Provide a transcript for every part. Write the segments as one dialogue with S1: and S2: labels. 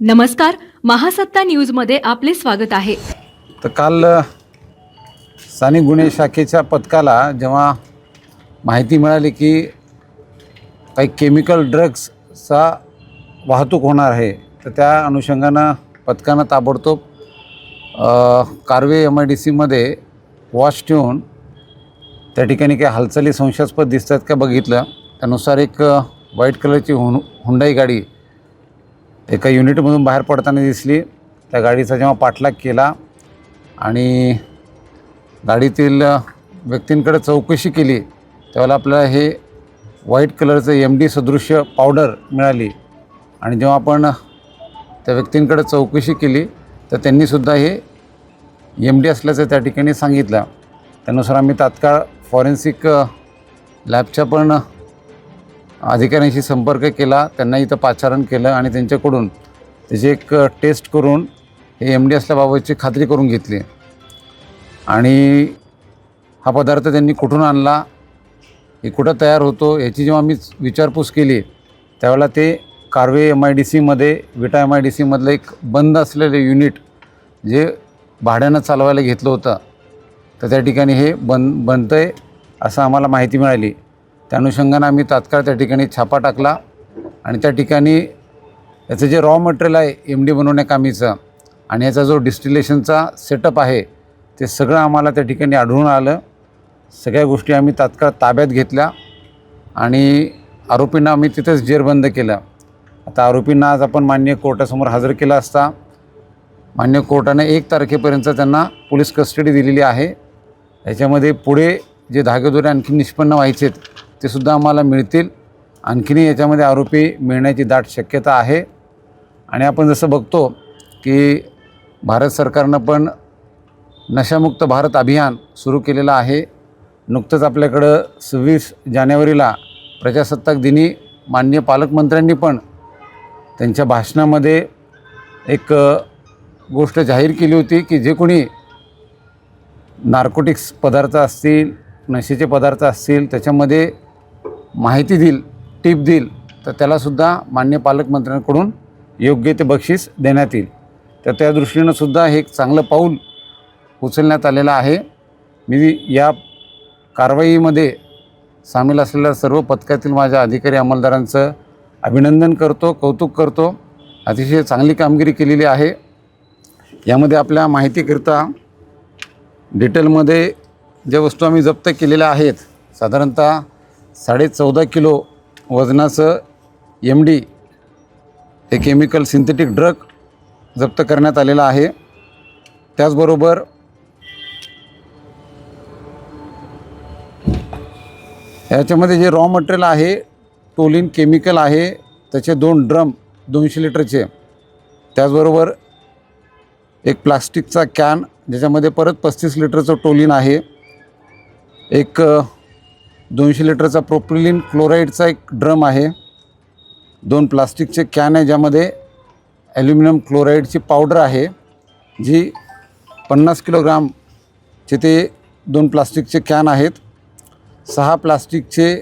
S1: नमस्कार महासत्ता न्यूजमध्ये आपले स्वागत आहे.
S2: तर काल स्थानिक गुन्हे शाखेच्या पथकाला जेव्हा माहिती मिळाली की काही केमिकल ड्रग्सचा वाहतूक होणार आहे तर त्या अनुषंगानं पथकानं ताबडतोब कारवे कार्वे एम आय डी सीमध्ये वॉच ठेवून त्या ठिकाणी काही हालचाली संशयास्पद दिसतात का बघितलं. त्यानुसार एक व्हाईट कलरची हुं हुंडाई गाडी एका युनिटमधून बाहेर पडताना दिसली. त्या गाडीचा जेव्हा पाठलाग केला आणि गाडीतील व्यक्तींकडे चौकशी केली त्यावेळेला आपल्याला हे व्हाईट कलरचं एम डी सदृश्य पावडर मिळाली. आणि जेव्हा आपण त्या व्यक्तींकडे चौकशी केली तर त्यांनीसुद्धा हे एम डी असल्याचं त्या ठिकाणी सांगितलं. त्यानुसार आम्ही तात्काळ फॉरेन्सिक लॅबच्या पण अधिकाऱ्यांशी संपर्क केला त्यांना इथं पाचारण केलं आणि त्यांच्याकडून त्याची एक टेस्ट करून हे एम डी असल्याबाबतची खात्री करून घेतली. आणि हा पदार्थ त्यांनी कुठून आणला हे कुठं तयार होतो याची जेव्हा मी विचारपूस केली त्यावेळेला ते कार्वे एम आय डी सीमध्ये विटा एम आय डी सीमधलं एक बंद असलेलं युनिट जे भाड्यानं चालवायला घेतलं होतं तर त्या ठिकाणी हे बन बनतं आहे असं आम्हाला माहिती मिळाली. त्या अनुषंगानं आम्ही तात्काळ त्या ठिकाणी छापा टाकला आणि त्या ठिकाणी याचं जे रॉ मटेरियल आहे एम डी बनवण्याकामीचं आणि याचा जो डिस्टिलेशनचा सेटअप आहे ते सगळं आम्हाला त्या ठिकाणी आढळून आलं. सगळ्या गोष्टी आम्ही तात्काळ ताब्यात घेतल्या आणि आरोपींना आम्ही तिथंच जेरबंद केलं. आता आरोपींना आज आपण मान्य कोर्टासमोर हजर केला असता मान्य कोर्टाने एक तारखेपर्यंत त्यांना पोलीस कस्टडी दिलेली आहे. याच्यामध्ये पुढे जे धागेदोरे आणखी निष्पन्न व्हायचेत ते सुद्धा आम्हाला मिळतील. आणखीनही याच्यामध्ये आरोपी मिळण्याची दाट शक्यता आहे. आणि आपण जसं बघतो की भारत सरकारनं पण नशामुक्त भारत अभियान सुरू केलेलं आहे. नुकतंच आपल्याकडं सव्वीस जानेवारीला प्रजासत्ताक दिनी माननीय पालकमंत्र्यांनी पण त्यांच्या भाषणामध्ये एक गोष्ट जाहीर केली होती की जे कोणी नार्कोटिक्स पदार्थ असतील नशेचे पदार्थ असतील त्याच्यामध्ये माहिती देईल टीप देईल तर त्यालासुद्धा मान्य पालकमंत्र्यांकडून योग्य ते बक्षीस देण्यात येईल. तर त्या दृष्टीनं सुद्धा हे एक चांगलं पाऊल उचलण्यात आलेलं आहे. मी या कारवाईमध्ये सामील असलेल्या सर्व पथकातील माझ्या अधिकारी अंमलदारांचं अभिनंदन करतो कौतुक करतो. अतिशय चांगली कामगिरी केलेली आहे. यामध्ये आपल्या माहितीकरिता डिटेलमध्ये ज्या वस्तू आम्ही जप्त केलेल्या आहेत साधारणतः साडे चौदा किलो वजनाचं एम डी हे केमिकल सिंथेटिक ड्रग जप्त करण्यात आलेलं आहे. त्याचबरोबर याच्यामध्ये जे रॉ मटेरियल आहे टोलिन केमिकल आहे त्याचे दोन ड्रम दोनशे लिटरचे. त्याचबरोबर एक प्लास्टिकचा कॅन ज्याच्यामध्ये परत पस्तीस लिटरचं टोलिन आहे. एक दोनशे लिटरचा प्रोपिलिन क्लोराईडचा एक ड्रम आहे. दोन प्लास्टिकचे कॅन आहे ज्यामध्ये ॲल्युमिनियम क्लोराईडची पावडर आहे जी पन्नास किलोग्रामचे ते दोन प्लास्टिकचे कॅन आहेत. सहा प्लास्टिकचे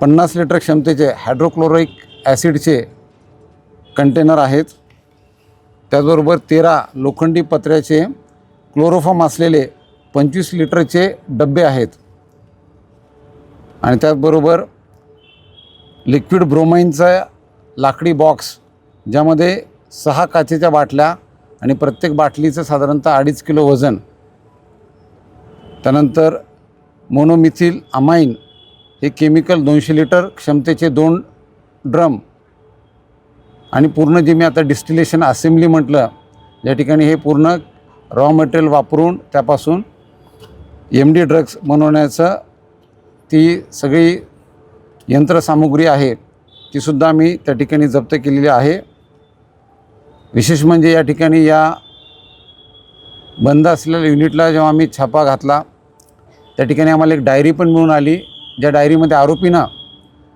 S2: पन्नास लिटर क्षमतेचे हायड्रोक्लोरिक ॲसिडचे कंटेनर आहेत. त्याचबरोबर तेरा लोखंडी पत्र्याचे क्लोरोफॉम असलेले पंचवीस लिटरचे डबे आहेत. आणि त्याचबरोबर लिक्विड ब्रोमाईनचा लाकडी बॉक्स ज्यामध्ये सहा काचेच्या बाटल्या आणि प्रत्येक बाटलीचं साधारणतः अडीच किलो वजन त्यानंतर मोनोमिथिल अमाईन हे केमिकल दोनशे लिटर क्षमतेचे दोन ड्रम आणि पूर्ण जे मी आता डिस्टिलेशन असेंब्ली म्हटलं या ठिकाणी हे पूर्ण रॉ मटेरियल वापरून त्यापासून एम डी ड्रग्स बनवण्याचं ती सगळी यंत्रसामुग्री आहे तीसुद्धा मी त्या ठिकाणी जप्त केलेली आहे. विशेष म्हणजे या ठिकाणी या बंद असलेल्या युनिटला जेव्हा आम्ही छापा घातला त्या ठिकाणी आम्हाला एक डायरी पण मिळून आली ज्या डायरीमध्ये आरोपीनं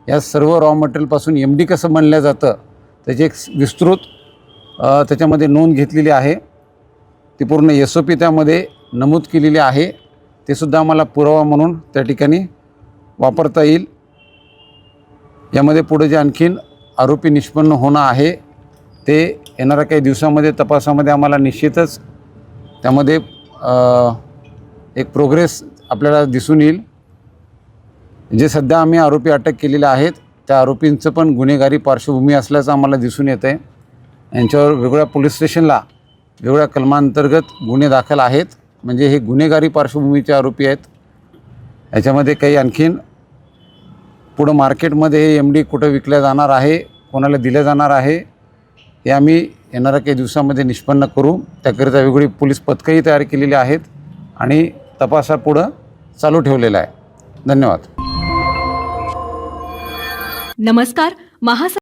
S2: या सर्व रॉ मटेरियलपासून एम डी कसं बनलं जातं त्याची एक विस्तृत त्याच्यामध्ये नोंद घेतलेली आहे. ती पूर्ण एस ओ पी त्यामध्ये नमूद केलेली आहे. ते सुद्धा आम्हाला पुरावा म्हणून त्या ठिकाणी वापरता येईल. यामध्ये पुढे जे आणखीन आरोपी निष्पन्न होणं आहे ते येणाऱ्या काही दिवसामध्ये तपासामध्ये आम्हाला निश्चितच त्यामध्ये एक प्रोग्रेस आपल्याला दिसून येईल. जे सध्या आम्ही आरोपी अटक केलेले आहेत त्या आरोपींचं पण गुन्हेगारी पार्श्वभूमी असल्याचं आम्हाला दिसून येतं आहे यांच्यावर वेगवेगळ्या पोलीस स्टेशनला वेगवेगळ्या कलमांतर्गत गुन्हे दाखल आहेत. म्हणजे हे गुन्हेगारी पार्श्वभूमीचे आरोपी आहेत. याच्यामध्ये काही आणखीन पुढं मार्केटमध्ये हे एम डी कुठं विकल्या जाणार आहे कोणाला दिलं जाणार आहे हे आम्ही येणाऱ्या काही दिवसामध्ये निष्पन्न करू. त्याकरिता वेगवेगळी पोलीस पथकंही तयार केलेली आहेत आणि तपासापुढं चालू ठेवलेला आहे. धन्यवाद.
S1: नमस्कार महास